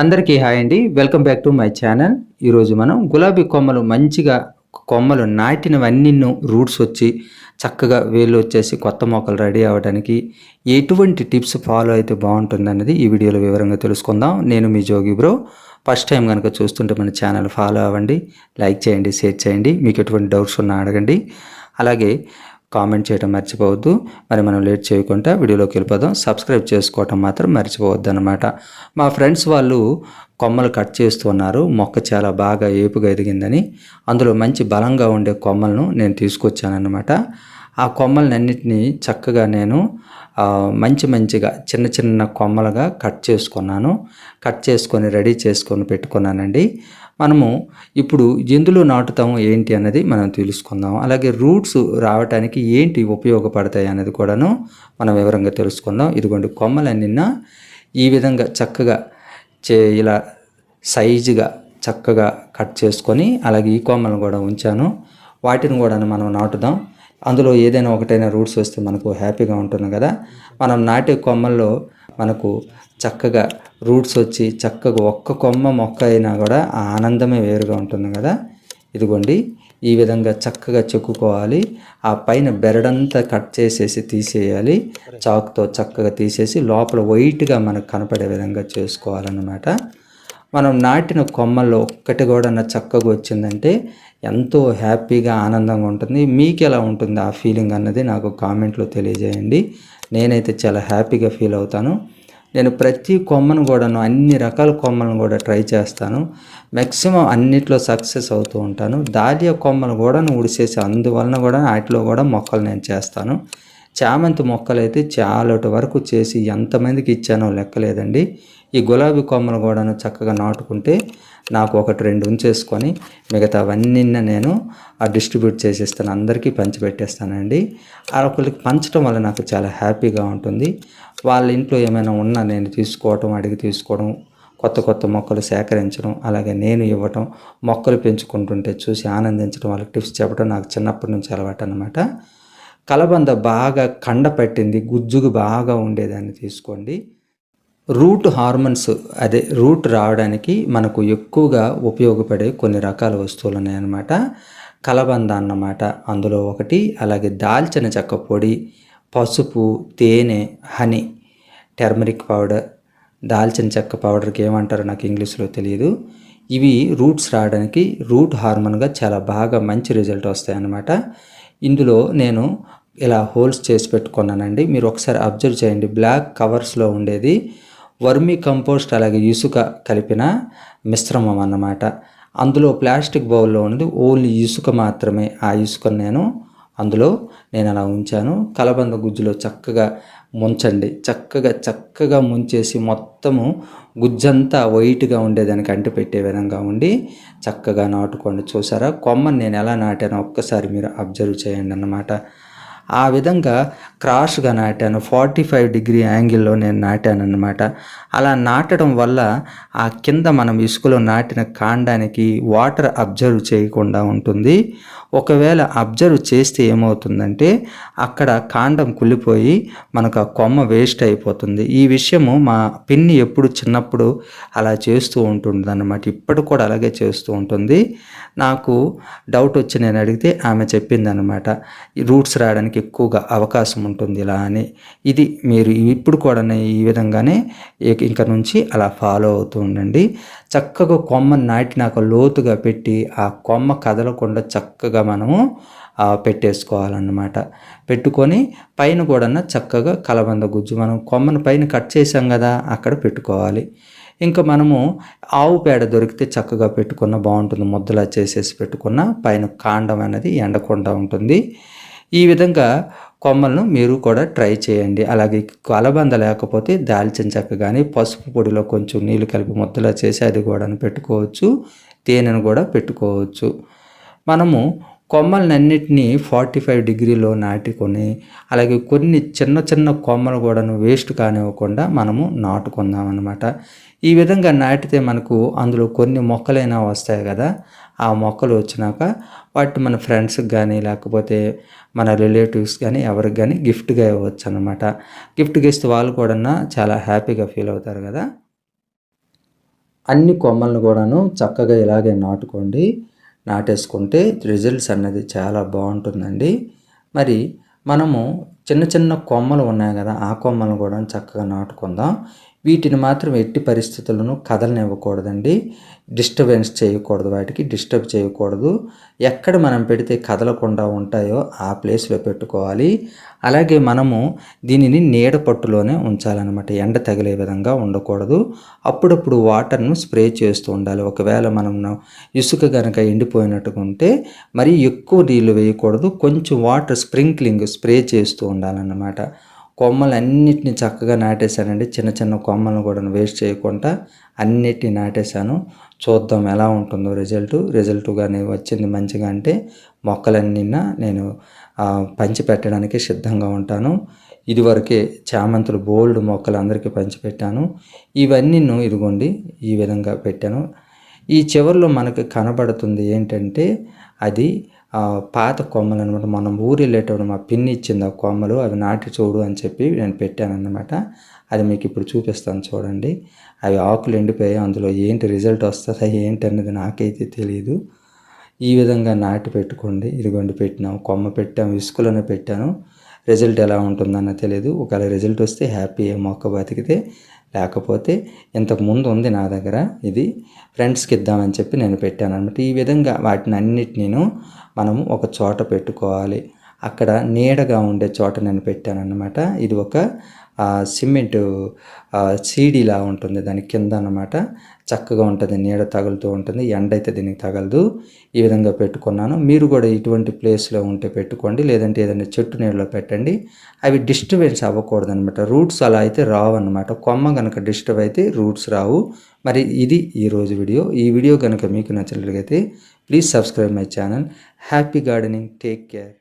అందరికీ హాయ్ అండి. Welcome back to my channel ఈరోజు మనం గులాబీ కొమ్మలు మంచిగా కొమ్మలు నాటినవన్నీ రూట్స్ వచ్చి చక్కగా వేళ్ళు వచ్చేసి కొత్త మొక్కలు రెడీ అవ్వడానికి ఎటువంటి టిప్స్ ఫాలో అయితే బాగుంటుందన్నది ఈ వీడియోలో వివరంగా తెలుసుకుందాం. నేను మీ జోగి బ్రో. ఫస్ట్ టైం కనుక చూస్తుంటే మన ఛానల్ ఫాలో అవ్వండి. లైక్ చేయండి షేర్ చేయండి. మీకు ఎటువంటి డౌట్స్ ఉన్నా అడగండి. అలాగే కామెంట్ చేయడం మర్చిపోవద్దు. మరి మనం లేట్ చేయకుండా వీడియోలోకి వెళ్ళిపోదాం. సబ్స్క్రైబ్ చేసుకోవటం మాత్రం మర్చిపోవద్దు అనమాట మా ఫ్రెండ్స్ వాళ్ళు కొమ్మలు కట్ చేస్తున్నారు మొక్క చాలా బాగా ఏపుగా ఎదిగిందని. అందులో మంచి బలంగా ఉండే కొమ్మలను నేను తీసుకొచ్చానన్నమాట. ఆ కొమ్మలన్నింటినీ చక్కగా నేను మంచి మంచిగా చిన్న చిన్న కొమ్మలుగా కట్ చేసుకున్నాను. కట్ చేసుకొని రెడీ చేసుకొని పెట్టుకున్నానండి. మనము ఇప్పుడు ఎందులో నాటుతాము ఏంటి అన్నది మనం తెలుసుకుందాం. అలాగే రూట్స్ రావడానికి ఏంటి ఉపయోగపడతాయి అనేది కూడాను మనం వివరంగా తెలుసుకుందాం. ఇదిగోండి కొమ్మలన్నీ ఈ విధంగా చక్కగా చే ఇలా సైజుగా చక్కగా కట్ చేసుకొని అలాగే ఈ కొమ్మలను కూడా ఉంచాను. వాటిని కూడా మనం నాటుదాం. అందులో ఏదైనా ఒకటైనా రూట్స్ వస్తే మనకు హ్యాపీగా ఉంటుంది కదా. మనం నాటే కొమ్మల్లో మనకు చక్కగా రూట్స్ వచ్చి చక్కగా ఒక్క కొమ్మ మొక్క అయినా కూడా ఆ ఆనందమే వేరుగా ఉంటుంది కదా. ఇదిగోండి ఈ విధంగా చక్కగా చెక్కుకోవాలి. ఆ పైన బెరడంతా కట్ చేసేసి తీసేయాలి. చాకుతో చక్కగా తీసేసి లోపల వైట్గా మనకు కనపడే విధంగా చేసుకోవాలన్నమాట. మనం నాటిన కొమ్మల్లో ఒక్కటి కూడా నా చక్కగా వచ్చిందంటే ఎంతో హ్యాపీగా ఆనందంగా ఉంటుంది. మీకు ఎలా ఉంటుంది ఆ ఫీలింగ్ అన్నది నాకు కామెంట్లో తెలియజేయండి. నేనైతే చాలా హ్యాపీగా ఫీల్ అవుతాను. నేను ప్రతి కొమ్మను కూడాను అన్ని రకాల కొమ్మలను కూడా ట్రై చేస్తాను. మ్యాక్సిమం అన్నిట్లో సక్సెస్ అవుతూ ఉంటాను. దాలియా కొమ్మలు కూడా ఉడిసేసి అందువలన కూడా వాటిలో కూడా మొక్కలు నేను చేస్తాను. చామంతి మొక్కలు అయితే చాలా వరకు చేసి ఎంతమందికి ఇచ్చానో లెక్కలేదండి. ఈ గులాబీ కొమ్మలు కూడాను చక్కగా నాటుకుంటే నాకు ఒకటి రెండు ఉంచేసుకొని మిగతా అవన్నీ నేను ఆ డిస్ట్రిబ్యూట్ చేసేస్తాను. అందరికీ పంచిపెట్టేస్తానండి. ఆ ఒకరికి పంచడం వల్ల నాకు చాలా హ్యాపీగా ఉంటుంది. వాళ్ళ ఇంట్లో ఏమైనా ఉన్నా నేను తీసుకోవటం అడిగి తీసుకోవడం కొత్త కొత్త మొక్కలు సేకరించడం అలాగే నేను ఇవ్వటం మొక్కలు పెంచుకుంటుంటే చూసి ఆనందించడం వాళ్ళకి టిప్స్ చెప్పడం నాకు చిన్నప్పటి నుంచి అలవాటు అనమాట కలబంద బాగా కండ పట్టింది గుజ్జుగు బాగా ఉండేదాన్ని తీసుకోండి. రూట్ హార్మోన్స్ అదే రూట్ రావడానికి మనకు ఎక్కువగా ఉపయోగపడే కొన్ని రకాల వస్తువులు ఉన్నాయన్నమాట. కలబంద అన్నమాట అందులో ఒకటి. అలాగే దాల్చిన చెక్క పొడి పసుపు తేనె హనీ టర్మరిక్ పౌడర్. దాల్చిన చెక్క పౌడర్కి ఏమంటారో నాకు ఇంగ్లీష్లో తెలియదు ఇవి రూట్స్ రావడానికి రూట్ హార్మోన్గా చాలా బాగా మంచి రిజల్ట్ వస్తాయన్నమాట. ఇందులో నేను ఇలా హోల్స్ చేసి పెట్టుకున్నానండి. మీరు ఒకసారి అబ్జర్వ్ చేయండి. బ్లాక్ కవర్స్లో ఉండేది. వర్మీ కంపోస్ట్ అలాగే ఇసుక కలిపిన మిశ్రమం అన్నమాట. అందులో ప్లాస్టిక్ బౌల్లో ఉన్నది. ఓన్లీ ఇసుక మాత్రమే. ఆ ఇసుకను నేను అందులో నేను అలా ఉంచాను. కలబంద గుజ్జులో చక్కగా ముంచండి. చక్కగా చక్కగా ముంచేసి మొత్తము గుజ్జంతా వైట్గా ఉండేదానికి అంటి పెట్టే విధంగా ఉండి చక్కగా నాటుకోండి. చూసారా? కొమ్మని నేను ఎలా నాటానో ఒక్కసారి మీరు అబ్జర్వ్ చేయండి అన్నమాట. ఆ విధంగా క్రాష్గా నాటాను. ఫార్టీ ఫైవ్ డిగ్రీ యాంగిల్లో నేను నాటాను అనమాట అలా నాటడం వల్ల ఆ కింద మనం ఇసుకలో నాటిన కాండానికి వాటర్ అబ్జర్వ్ చేయకుండా ఉంటుంది. ఒకవేళ అబ్జర్వ్ చేస్తే ఏమవుతుందంటే అక్కడ కాండం కుళ్ళిపోయి మనకు ఆ కొమ్మ వేస్ట్ అయిపోతుంది. ఈ విషయము మా పిన్ని ఎప్పుడు చిన్నప్పుడు అలా చేస్తూ ఉంటుంది అనమాట ఇప్పుడు కూడా అలాగే చేస్తూ ఉంటుంది. నాకు డౌట్ వచ్చి నేను అడిగితే ఆమె చెప్పింది అనమాట రూట్స్ రావడానికి ఎక్కువగా అవకాశం ఉంటుంది ఇలా అని. ఇది మీరు ఇప్పుడు కూడా ఈ విధంగానే ఇంకా ఇంక నుంచి అలా ఫాలో అవుతూ ఉండండి. చక్కగా కొమ్మ నాటినాక లోతుగా పెట్టి ఆ కొమ్మ కదలకుండా చక్కగా మనము పెట్టేసుకోవాలన్నమాట. పెట్టుకొని పైన కూడా చక్కగా కలబంద గుజ్జు మనం కొమ్మను పైన కట్ చేసాం కదా అక్కడ పెట్టుకోవాలి. ఇంకా మనము ఆవు పేడ దొరికితే చక్కగా పెట్టుకున్న బాగుంటుంది. ముద్దలా చేసేసి పెట్టుకున్న పైన కాండం అనేది ఎండకుండా ఉంటుంది. ఈ విధంగా కొమ్మలను మీరు కూడా ట్రై చేయండి. అలాగే కలబంద లేకపోతే దాల్చిన చెక్క కానీ పసుపు పొడిలో కొంచెం నీళ్ళు కలిపి ముద్దలా చేసి అది కూడా పెట్టుకోవచ్చు. తేనెను కూడా పెట్టుకోవచ్చు. మనము కొమ్మలన్నింటినీ ఫార్టీ ఫైవ్ డిగ్రీలో నాటుకొని అలాగే కొన్ని చిన్న చిన్న కొమ్మలు కూడాను వేస్ట్ కానివ్వకుండా మనము నాటుకుందాం అనమాట ఈ విధంగా నాటితే మనకు అందులో కొన్ని మొక్కలైనా వస్తాయి కదా ఆ మొక్కలు వచ్చినాక వాటి మన ఫ్రెండ్స్కి కానీ లేకపోతే మన రిలేటివ్స్ కానీ ఎవరికి కానీ గిఫ్ట్గా ఇవ్వచ్చు అనమాట గిఫ్ట్గా ఇస్తే వాళ్ళు కూడా చాలా హ్యాపీగా ఫీల్ అవుతారు కదా. అన్ని కొమ్మలను కూడాను చక్కగా ఇలాగే నాటుకోండి. నాటేసుకుంటే రిజల్ట్స్ అన్నది చాలా బాగుంటుందండి. మరి మనము చిన్న చిన్న కొమ్మలు ఉన్నాయి కదా ఆ కొమ్మలను కూడా చక్కగా నాటుకుందాం. వీటిని మాత్రం ఎట్టి పరిస్థితులను కదలనివ్వకూడదండి. డిస్టర్బెన్స్ చేయకూడదు వాటికి డిస్టర్బ్ చేయకూడదు. ఎక్కడ మనం పెడితే కదలకుండా ఉంటాయో ఆ ప్లేస్లో పెట్టుకోవాలి. అలాగే మనము దీనిని నీడ పట్టులోనే ఉంచాలన్నమాట. ఎండ తగిలే విధంగా ఉండకూడదు. అప్పుడప్పుడు వాటర్ను స్ప్రే చేస్తూ ఉండాలి. ఒకవేళ మనం ఇసుక కనుక ఎండిపోయినట్టుగా ఉంటే మరి ఎక్కువ నీళ్ళు వేయకూడదు. కొంచెం వాటర్ స్ప్రింక్లింగ్ స్ప్రే చేస్తూ ఉండాలన్నమాట. కొమ్మలన్నిటిని చక్కగా నాటేశానండి చిన్న చిన్న కొమ్మలను కూడా వేస్ట్ చేయకుండా అన్నిటిని నాటేశాను. చూద్దాం ఎలా ఉంటుందో రిజల్ట్. రిజల్ట్ కానీ వచ్చింది మంచిగా అంటే మొక్కలన్నీ నేను పంచి పెట్టడానికి సిద్ధంగా ఉంటాను. ఇదివరకే చామంతులు బోల్డ్ మొక్కలు అందరికీ పంచిపెట్టాను. ఇవన్నీ ఇదిగోండి ఈ విధంగా పెట్టాను. ఈ చివరిలో మనకు కనబడుతుంది ఏంటంటే అది పాత కొమ్మలు అనమాట మనం ఊరు వెళ్ళేటప్పుడు మా పిన్ని ఇచ్చింది ఆ కొమ్మలు అవి నాటి చూడు అని చెప్పి నేను పెట్టాను అనమాట అది మీకు ఇప్పుడు చూపిస్తాను చూడండి. అవి ఆకులు ఎండిపోయాయి అందులో ఏంటి రిజల్ట్ వస్తుందా ఏంటి అన్నది నాకైతే తెలియదు ఈ విధంగా నాటి పెట్టుకోండి. ఇదిగోండి పెట్టినాం కొమ్మ పెట్టాము ఇసుకలోనే పెట్టాను. రిజల్ట్ ఎలా ఉంటుందన్న తెలియదు ఒకవేళ రిజల్ట్ వస్తే హ్యాపీ మొక్క బతికితే లేకపోతే ఇంతకుముందు ఉంది నా దగ్గర. ఇది ఫ్రెండ్స్కి ఇద్దామని చెప్పి నేను పెట్టాను అనమాట. ఈ విధంగా వాటిని అన్నిటినీ మనము ఒక చోట పెట్టుకోవాలి. అక్కడ నీడగా ఉండే చోట నేను పెట్టాను అనమాట. ఇది ఒక సిమెంటు సీడీలా ఉంటుంది దాని కింద అనమాట చక్కగా ఉంటుంది నీడ తగులుతూ ఉంటుంది ఎండ అయితే దీనికి తగలదు. ఈ విధంగా పెట్టుకున్నాను. మీరు కూడా ఇటువంటి ప్లేస్లో ఉంటే పెట్టుకోండి. లేదంటే ఏదైనా చెట్టు నీడలో పెట్టండి. అవి డిస్టర్బెన్స్ అవ్వకూడదు అనమాట రూట్స్ అలా అయితే రావు అనమాట కొమ్మ కనుక డిస్టర్బ్ అయితే రూట్స్ రావు. మరి ఇది ఈరోజు వీడియో. ఈ వీడియో కనుక మీకు నచ్చినట్లయితే please subscribe my channel. Happy gardening. Take care.